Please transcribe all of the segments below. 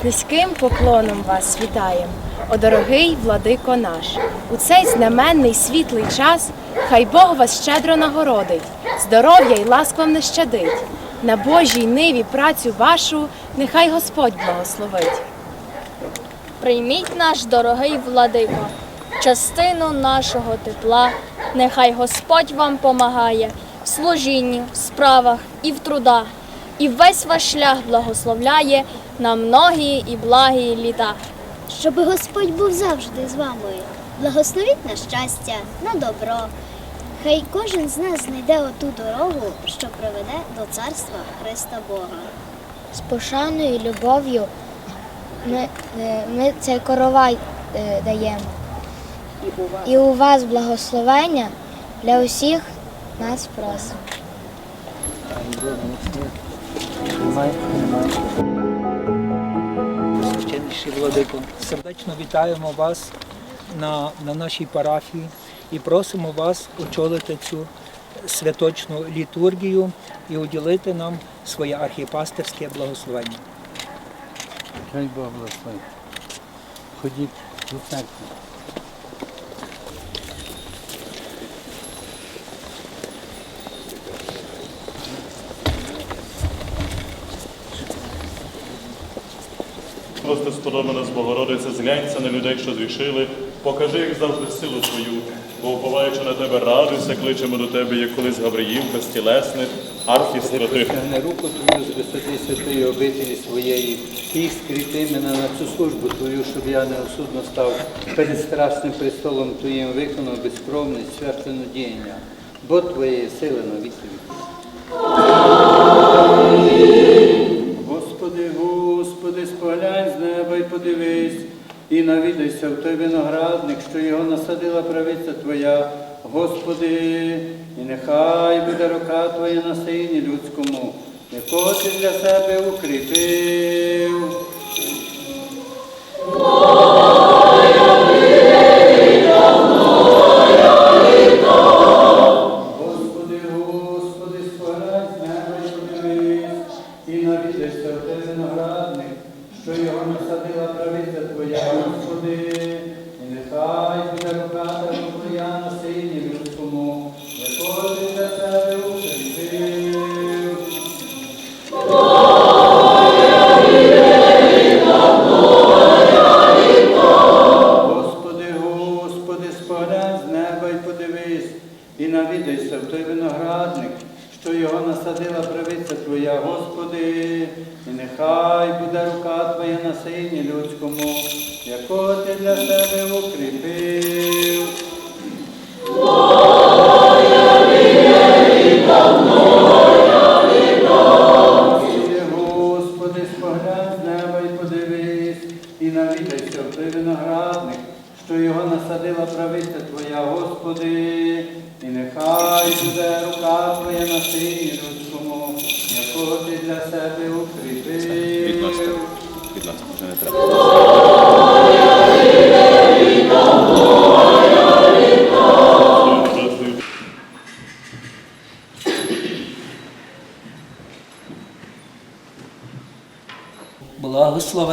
З низьким поклоном вас вітаєм, о дорогий владико наш. У цей знаменний світлий час хай Бог вас щедро нагородить, здоров'я й ласк вам не щадить. На Божій ниві працю вашу, нехай Господь благословить. Прийміть наш дорогий владико, частину нашого тепла, нехай Господь вам помагає в служінні, в справах і в трудах, і весь ваш шлях благословляє на многі і благі літа. Щоби Господь був завжди з вами. Благословіть на щастя, на добро. Хай кожен з нас знайде оту дорогу, що приведе до царства Христа Бога. з пошаною і любов'ю ми, е, ми цей коровай е, даємо. І у вас благословення для усіх нас просимо. Священніший владико, сердечно вітаємо вас на, на нашій парафії і просимо вас очолити цю святочну літургію і уділити нам своє архіпастерське благословення. Хай Бог благословить. Ходіть до церкви. Просто сподобана з Богородиця, зглянься на людей, що зрішили, покажи їх завжди силу твою, бо уповаючи на тебе, радуйся, кличемо до тебе, як колись Гавриїл, безтілесних, архів святих. Притягни руку твою з висоти святої обителі своєї і скріпи мене на цю службу твою, щоб я неосудно став перед страшним престолом твоїм, виконав безкровність, священну діяння, бо твоєї сили на віки. Господи, Господи, споглянь подивись, і навідайся в той виноградник, що його насадила правиця Твоя, Господи, і нехай буде рука Твоя на сині людському, якого ти для себе укріпив.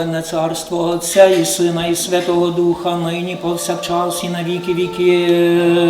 Благословенне царство Отця і Сина, і Святого Духа, нині повсякчас і на віки віків.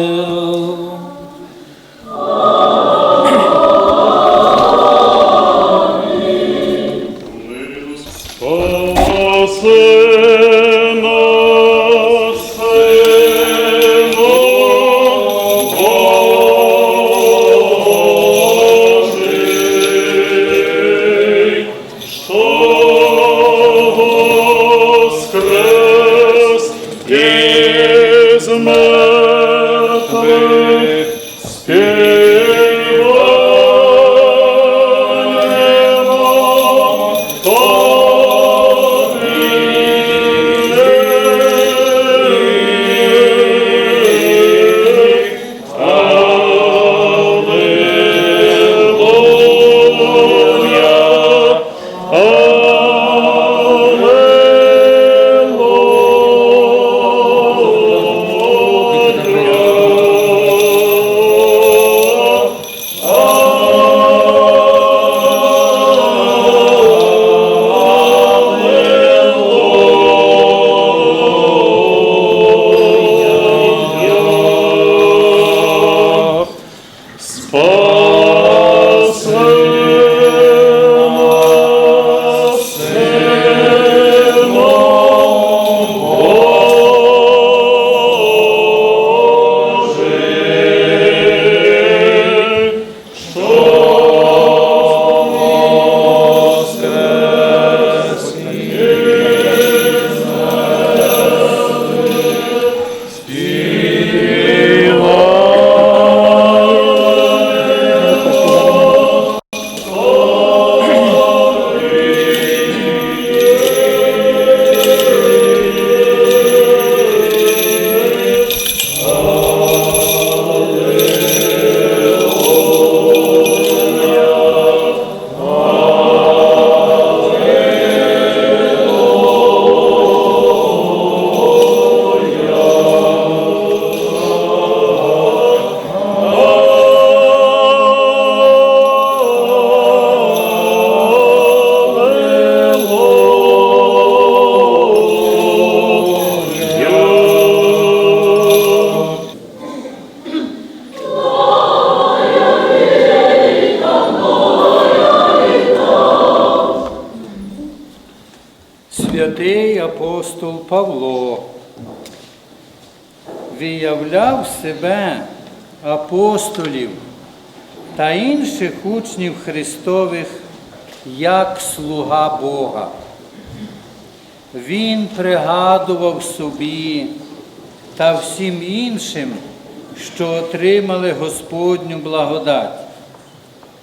Павло виявляв себе апостолів та інших учнів Христових як слуга Бога. Він пригадував собі та всім іншим, що отримали Господню благодать,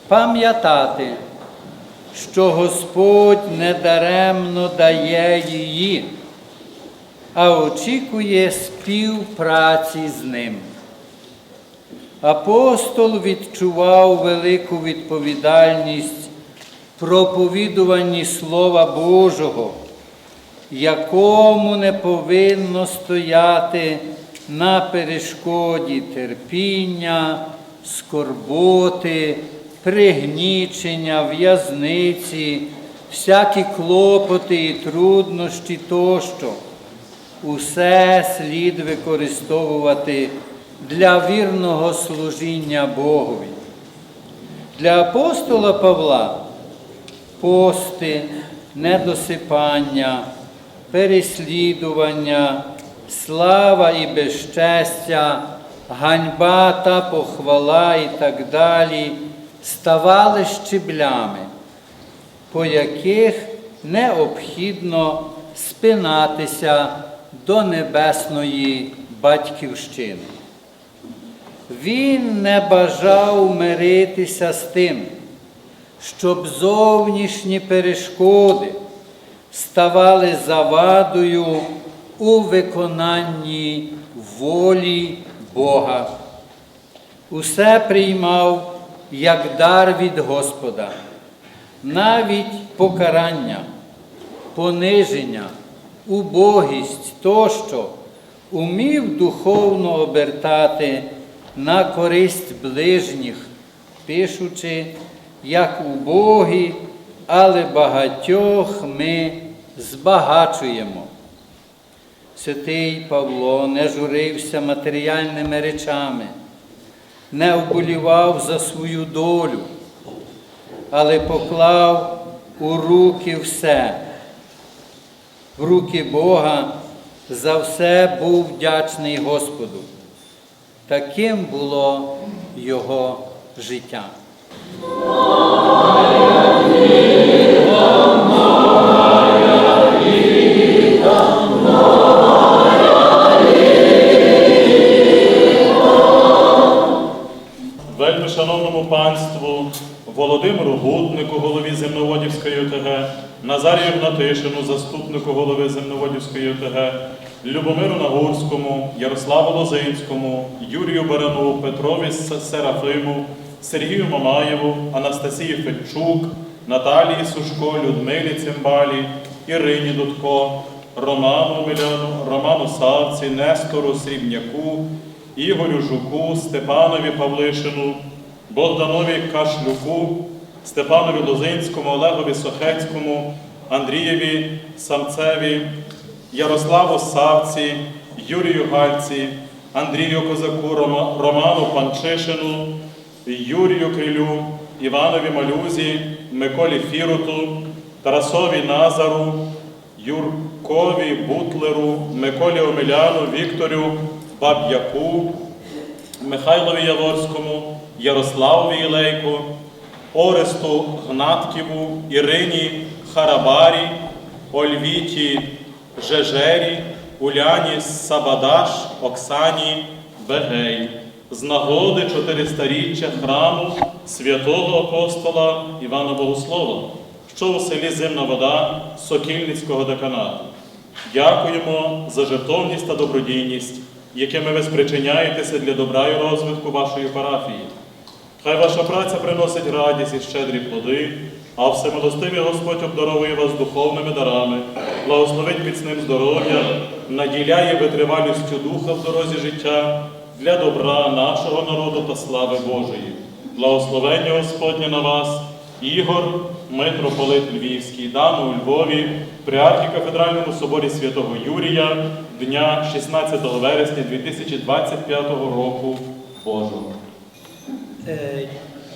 пам'ятати, що Господь недаремно дає її, а очікує співпраці з ним. Апостол відчував велику відповідальність проповідуванні Слова Божого, якому не повинно стояти на перешкоді терпіння, скорботи, пригнічення, в'язниці, всякі клопоти і труднощі тощо. Усе слід використовувати для вірного служіння Богові. Для апостола Павла пости, недосипання, переслідування, слава і безчестя, ганьба та похвала і так далі ставали щеблями, по яких необхідно спинатися до небесної батьківщини. Він не бажав миритися з тим, щоб зовнішні перешкоди ставали завадою у виконанні волі Бога. Усе приймав як дар від Господа, навіть покарання, пониження, убогість тощо умів духовно обертати на користь ближніх, пишучи, як убогі, але багатьох ми збагачуємо. Святий Павло не журився матеріальними речами, не вболівав за свою долю, але поклав у руки все, в руки Бога за все був вдячний Господу. Таким було його життя. Шановному панству, Володимиру Гутнику, голові Земноводівської ОТГ, Назарію Гнатишину, заступнику голови Земноводівської ОТГ, Любомиру Нагурському, Ярославу Лозинському, Юрію Барану, Петрові Серафиму, Сергію Мамаєву, Анастасії Федчук, Наталії Сушко, Людмилі Цимбалі, Ірині Дудко, Роману Миляну, Роману Савці, Нестору Срібняку, Ігорю Жуку, Степанові Павлишину, Богданові Кашлюку, Степанові Лозинському, Олегові Сохецькому, Андрієві Самцеві, Ярославу Савці, Юрію Гальці, Андрію Козаку, Роману Панчишину, Юрію Крилю, Іванові Малюзі, Миколі Фіруту, Тарасові Назару, Юркові Бутлеру, Миколі Омеляну, Вікторю Баб'яку, Михайлові Яворському, Ярославові Ілейку, Оресту Гнатківу, Ірині Харабарі, Ольвіті Жежері, Уляні Сабадаш, Оксані Бегей. З нагоди 400-річчя храму святого апостола Івана Богослова, що у селі Зимна Вода Сокільницького деканату. Дякуємо за жертовність та добродійність, якими ви спричиняєтеся для добра і розвитку вашої парафії. Хай ваша праця приносить радість і щедрі плоди, а всемилостивий Господь обдаровує вас духовними дарами, благословить міцним здоров'ям, наділяє витривалістю духа в дорозі життя для добра нашого народу та слави Божої. Благословення Господнє на вас, Ігор, митрополит Львівський, дано у Львові, при архікафедральному соборі святого Юрія, дня 16 вересня 2025 року Божого. Е,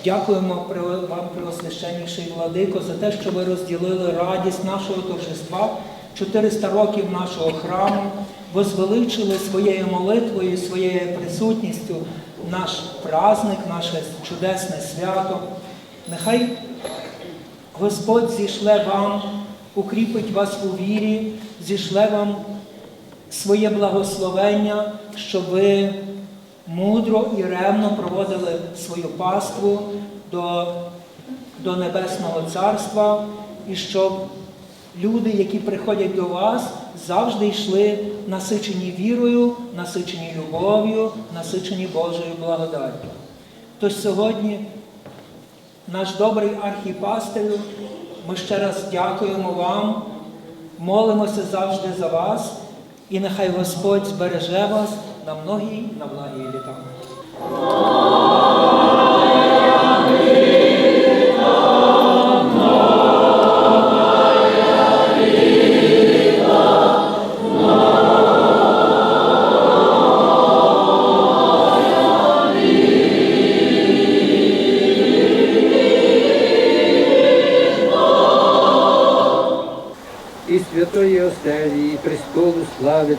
Дякуємо вам, Преосвященніший Владико, за те, що ви розділили радість нашого торжества 400 років нашого храму, возвеличили своєю молитвою, своєю присутністю наш праздник, наше чудесне свято. Нехай Господь зійшле вам, укріпить вас у вірі, зійшле вам своє благословення, щоб ви мудро і ревно проводили свою паству до, до Небесного Царства, і щоб люди, які приходять до вас, завжди йшли насичені вірою, насичені любов'ю, насичені Божою благодаттю. Тож сьогодні наш добрий архіпастирю, ми ще раз дякуємо вам, молимося завжди за вас, і нехай Господь збереже вас на многі, на благі літа.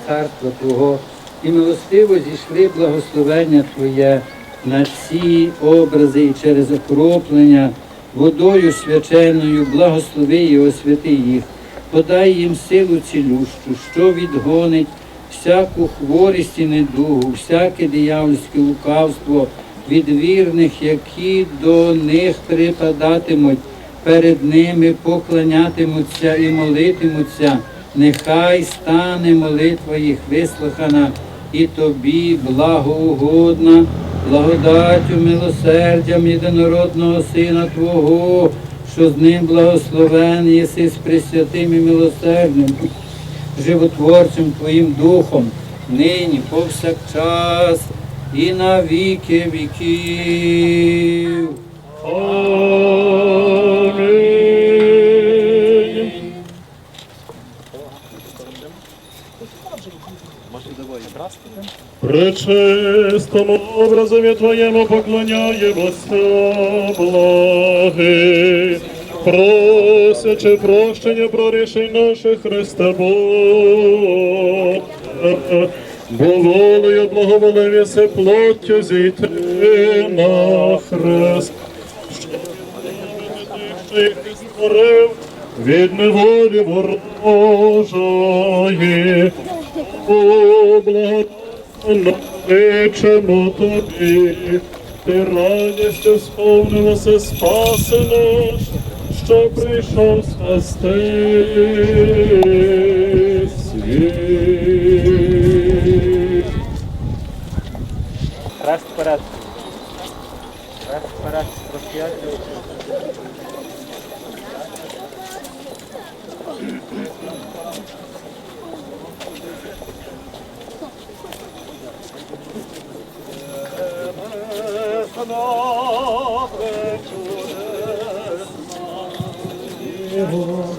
Царства Твого, і милостиво зійшли благословення Твоє на ці образи і через окроплення водою свяченою, благослови і освяти їх, подай їм силу цілющу, що відгонить всяку хворість і недугу, всяке диявольське лукавство від вірних, які до них припадатимуть перед ними поклонятимуться і молитимуться, нехай стане молитва їх вислухана і тобі благоугодна, благодаттю, милосердям єдинородного Сина Твого, що з ним благословен єси з пресвятим і милосердним, животворцем Твоїм Духом, нині, повсякчас і на віки віків. Амінь. Пречистому образові Твоєму поклоняємося, благи, просячи прощення про рішень наших Христа Бога. Бо волею благоволив се плоттю зійти на хрест. Що їх створив від неволі ворожої. О, благодатно кличемо тобі, ти радістю сповнилося спаси наш, що прийшов спасти світ. Хрест вперед. Хрест вперед. Розп'яття. 전업을 주는 마음